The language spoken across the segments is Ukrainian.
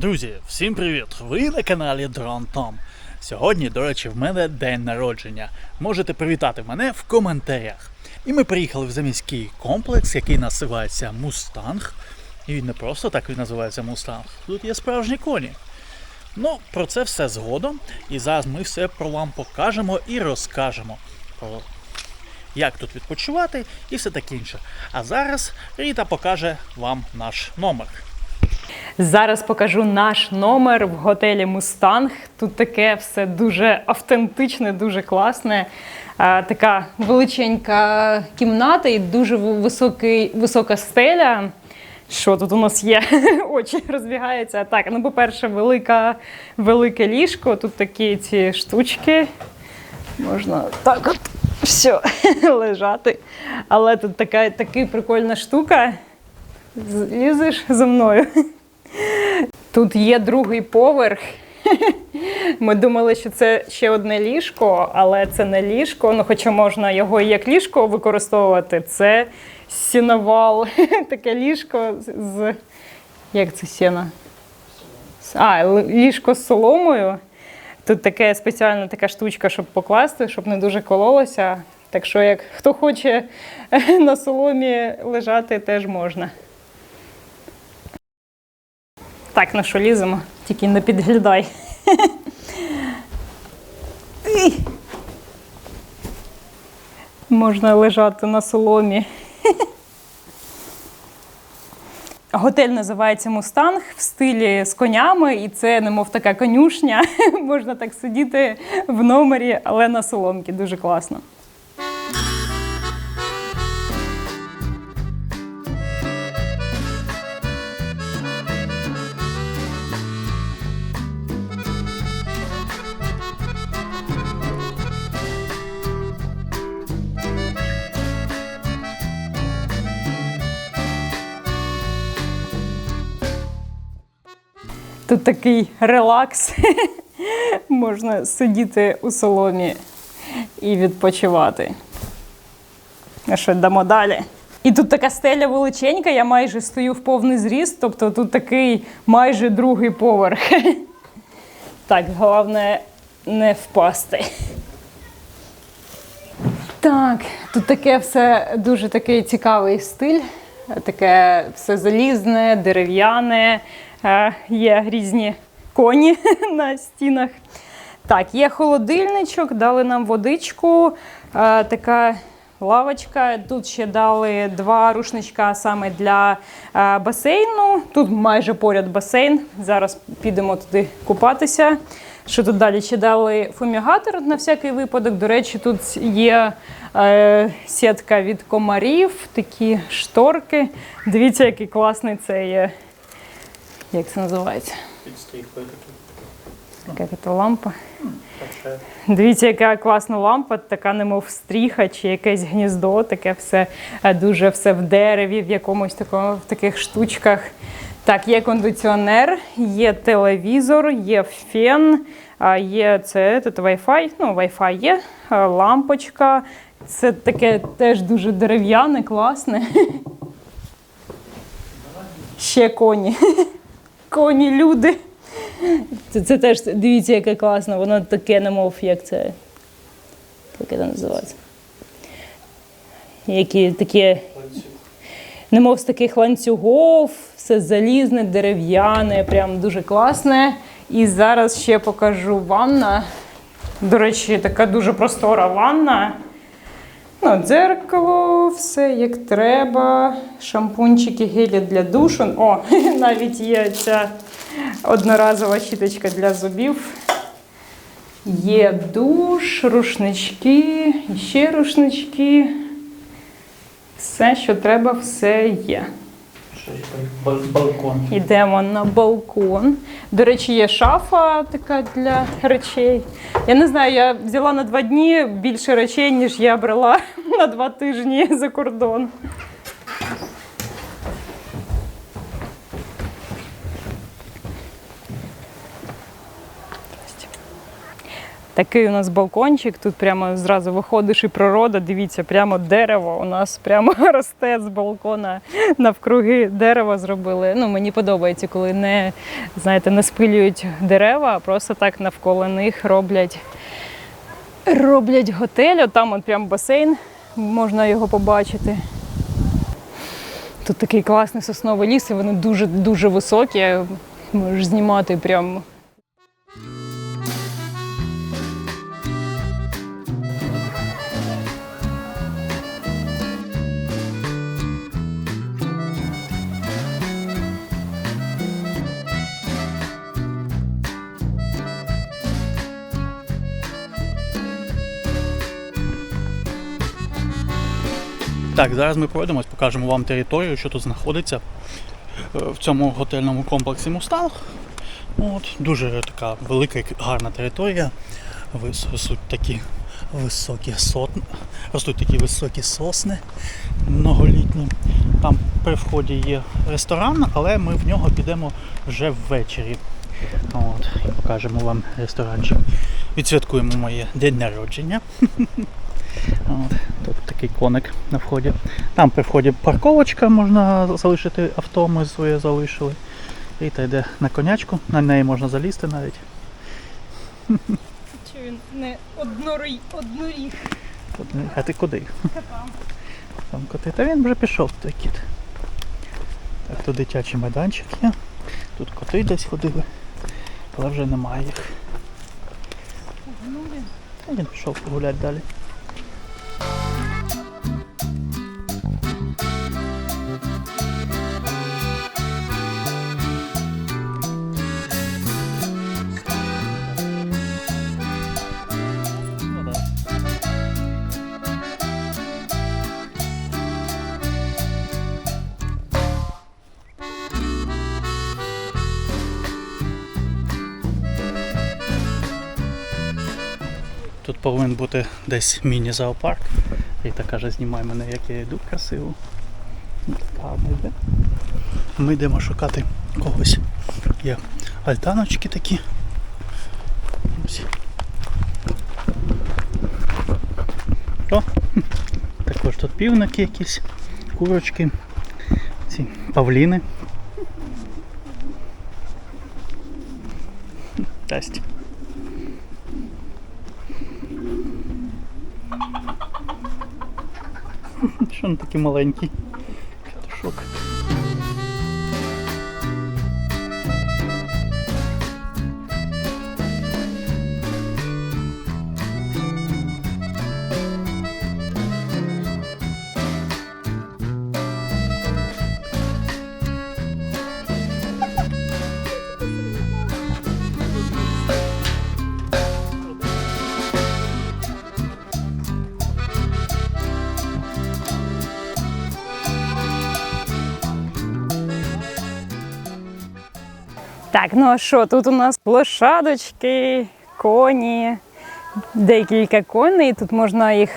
Друзі, всім привіт! Ви на каналі Дрон Том. Сьогодні, до речі, в мене день народження. Можете привітати мене в коментарях. І ми приїхали в заміський комплекс, який називається Мустанг. І він не просто так він називається Мустанг. Тут є справжні коні. Ну, про це все згодом. І зараз ми все про вам покажемо і розкажемо. Про як тут відпочивати і все таке інше. А зараз Ріта покаже вам наш номер. Зараз покажу наш номер в готелі Мустанг. Тут таке все дуже автентичне, дуже класне. Така величенька кімната і дуже високий, висока стеля. Що тут у нас є? Очі розбігаються. Так, ну, по-перше, велика, велике ліжко. Тут такі ці штучки. Можна так от все лежати. Але тут така, така прикольна штука. Злізеш за мною. Тут є другий поверх. Ми думали, що це ще одне ліжко, але це не ліжко. Ну, хоча можна його і як ліжко використовувати. Це сіновал. Таке ліжко з. Як це сіно? А, ліжко з соломою. Тут таке спеціальна така штучка, щоб покласти, щоб не дуже кололося. Так що, як хто хоче на соломі лежати, теж можна. Так, на що ліземо? Тільки не підглядай. Можна лежати на соломі. Готель називається Мустанг в стилі з конями, і це немов така конюшня. Можна так сидіти в номері, але на соломці. Дуже класно. Тут такий релакс. Можна сидіти у соломі і відпочивати. А що йдемо далі? І тут така стеля величенька, я майже стою в повний зріст, тобто тут такий майже другий поверх. Так, головне не впасти. Так, тут таке все дуже такий цікавий стиль. Таке все залізне, дерев'яне, е, є різні коні на стінах. Так, є холодильничок, дали нам водичку, е, така лавочка. Тут ще дали два рушничка саме для е, басейну. Тут майже поряд басейн. Зараз підемо туди купатися. Що тут далі? Ще дали фумігатор на всякий випадок. До речі, тут є е, сітка від комарів, такі шторки. Дивіться, який класний це є. Як це називається? Яка це лампа? Дивіться, яка класна лампа, така немов стріха чи якесь гніздо, таке все е, дуже все в дереві, в якомусь такому, в таких штучках. Так, є кондиціонер, є телевізор, є фен, є це тут Wi-Fi, ну, Wi-Fi є, лампочка. Це таке теж дуже дерев'яне, класне. Ще коні. Коні, люди. Це, це теж дивіться, яке класно, воно таке, немов як це. Як це називається? Які такі, немов з таких ланцюгов, все залізне, дерев'яне, прям дуже класне. І зараз ще покажу ванна. До речі, така дуже простора ванна. Ну, дзеркало, все як треба. Шампунчики, гелі для душу. О, навіть є ця одноразова щіточка для зубів. Є душ, рушнички, ще рушнички. Все, що треба, все є. Балкон. Йдемо на балкон. До речі, є шафа така для речей. Я не знаю, я взяла на два дні більше речей, ніж я брала на два тижні за кордон. Такий у нас балкончик. Тут прямо зразу виходиш і природа. Дивіться, прямо дерево у нас прямо росте з балкона. Навкруги дерева зробили. Ну, мені подобається, коли не, знаєте, не спилюють дерева, а просто так навколо них роблять, роблять готель. От Там от прям басейн, можна його побачити. Тут такий класний сосновий ліс, і вони дуже-дуже високі. Можеш знімати прям. Так, зараз ми пройдемось, покажемо вам територію, що тут знаходиться е, в цьому готельному комплексі Мустанг. От, дуже така велика і гарна територія. Ростуть такі високі сотни, ростуть такі високі сосни многолітні. Там при вході є ресторан, але ми в нього підемо вже ввечері. От, і покажемо вам ресторанчик. Відсвяткуємо моє день народження. От, тут такий коник на вході. Там при вході парковочка, можна залишити авто, ми своє залишили. І та йде на конячку, на неї можна залізти навіть. Чи він не одноріг? одноріг? А ти куди? Там коти. Та він вже пішов той кіт. Так, тут дитячий майданчик є. Тут коти десь ходили, але вже немає їх. Та він пішов погуляти далі. Повинен бути десь міні-зоопарк. І та каже, знімай мене, як я йду красиво. Ну, Гарно йде. Ми йдемо шукати когось. Є альтаночки такі. О, також тут півники якісь, курочки, ці павліни. Він такий маленький? Петушок. Так, ну а що, тут у нас лошадочки, коні, декілька коней. Тут можна їх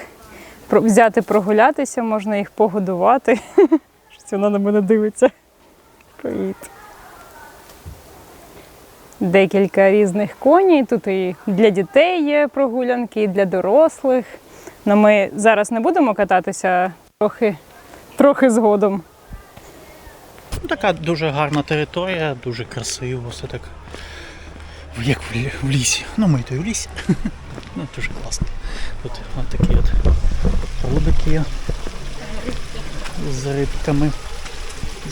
взяти прогулятися, можна їх погодувати. Щось вона на мене дивиться. Привіт. Декілька різних коней. Тут і для дітей є прогулянки, і для дорослих. Ну, ми зараз не будемо кататися трохи, трохи згодом. Ну, така дуже гарна територія, дуже красиво, все так. Як в, лісі. Ну, ми то і в лісі. ну, дуже класно. Тут от такі от прудики є. З рибками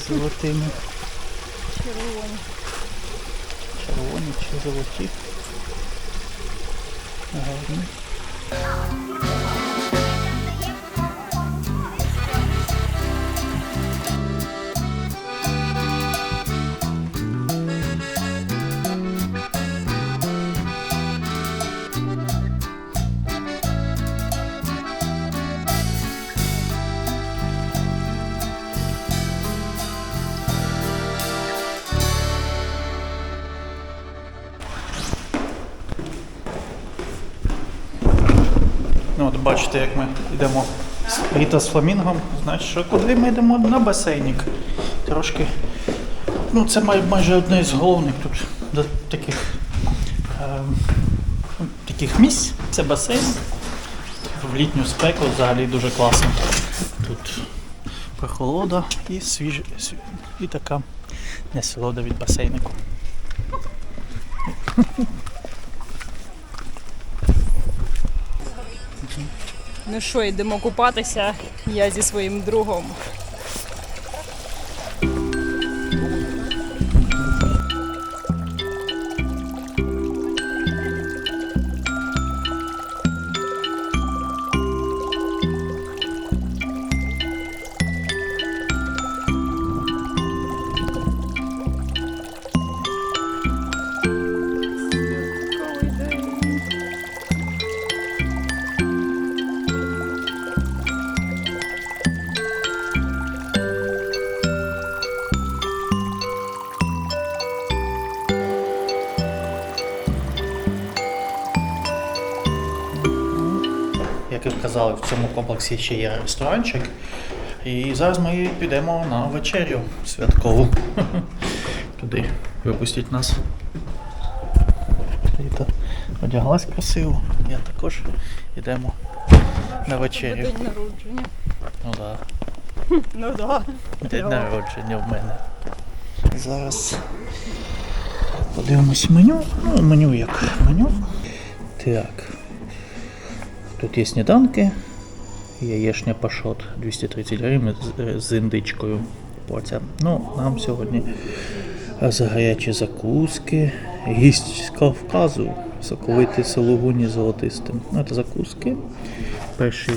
золотими. Червоні. Червоні чи золоті. Гарні. Бачите, як ми йдемо з Ріта з фламінгом. Значить, що куди ми йдемо на басейнік. Трошки. Ну, це май, майже одне з головних тут таких. Е, таких місць. Це басейн. В літню спеку взагалі дуже класно. Тут прохолода і свіж... сві- і така насолода від басейнику. Ну що, йдемо купатися. Я зі своїм другом. І казали, в цьому комплексі ще є ресторанчик. І зараз ми підемо на вечерю святкову. Туди випустіть нас. Рита одяглась красиво. Я також йдемо на вечерю. День народження. Ну так. Ну так. День народження в мене. Зараз подивимось меню. Ну, меню як меню. Так. Тут є сніданки. Яєшня пашот 230 гривень з, з індичкою. Порція. Ну, нам сьогодні за гарячі закуски. Гість з Кавказу. Соковитий сологуні золотистим. Ну, це закуски. Перші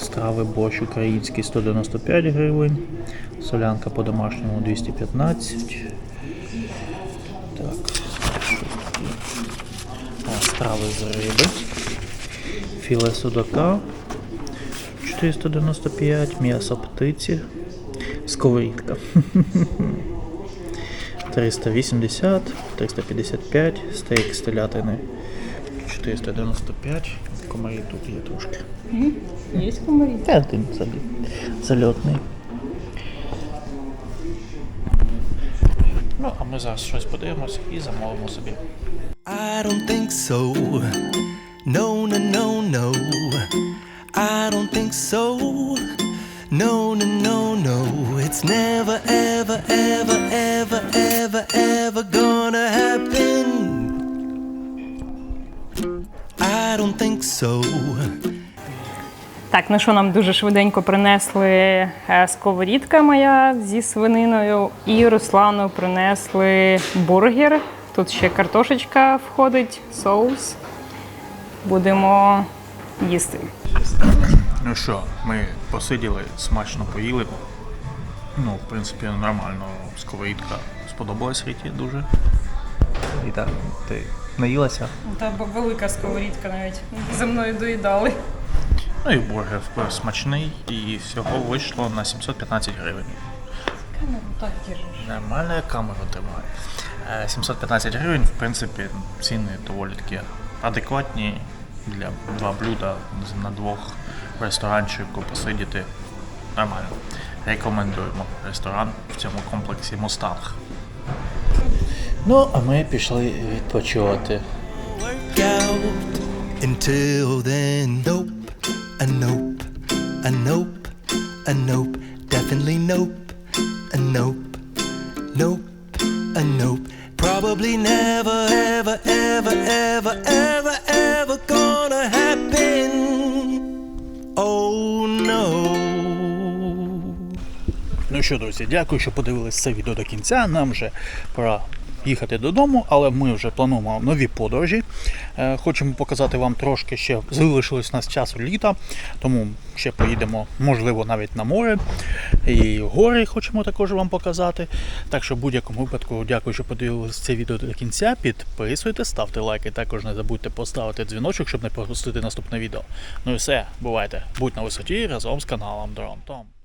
страви борщ український 195 гривень. Солянка по-домашньому 215. Так. Страви з риби. Філе судака 495, м'ясо птиці, сковорідка 380, 355, стейк з телятини 495, комарі тут є трошки. Є комарі? Та один зальотний. Ну, а ми зараз щось подивимося і замовимо собі. I don't think so. No, no, no, no. I don't think so. No, no, no, no. It's never, ever, ever, ever, ever, ever gonna happen. I don't think so. Так, ну що нам дуже швиденько принесли е, сковорідка моя зі свининою, і Руслану принесли бургер. Тут ще картошечка входить, соус. Будемо їсти. Ну що, ми посиділи, смачно поїли. Ну, в принципі, нормально. Сковорідка сподобалась Ріті дуже. І так, ти наїлася? Та велика сковорідка навіть за мною доїдали. Ну і бургер смачний, і всього вийшло на 715 гривень. Камеру так держиш. Нормально камеру тримаю. Е, 715 гривень, в принципі, ціни доволі такі адекватні для два блюда на двох в ресторанчику посидіти. Нормально. Рекомендуємо ресторан в цьому комплексі Мустанг. Ну, а ми пішли відпочивати. Until then, nope, a nope, a nope, a nope, definitely nope, a nope, nope, a nope. Probably never, ever, ever, ever, ever, ever gonna happen. Oh no. Ну що, друзі, дякую, що подивились це відео до кінця. Нам вже пора їхати додому, але ми вже плануємо нові подорожі. Е, Хочемо показати вам трошки ще залишилось у нас часу літа, тому ще поїдемо, можливо, навіть на море. І гори хочемо також вам показати. Так що в будь-якому випадку дякую, що подивились це відео до кінця. Підписуйтесь, ставте лайки. Також не забудьте поставити дзвіночок, щоб не пропустити наступне відео. Ну і все, бувайте, будь на висоті разом з каналом Дрон Том.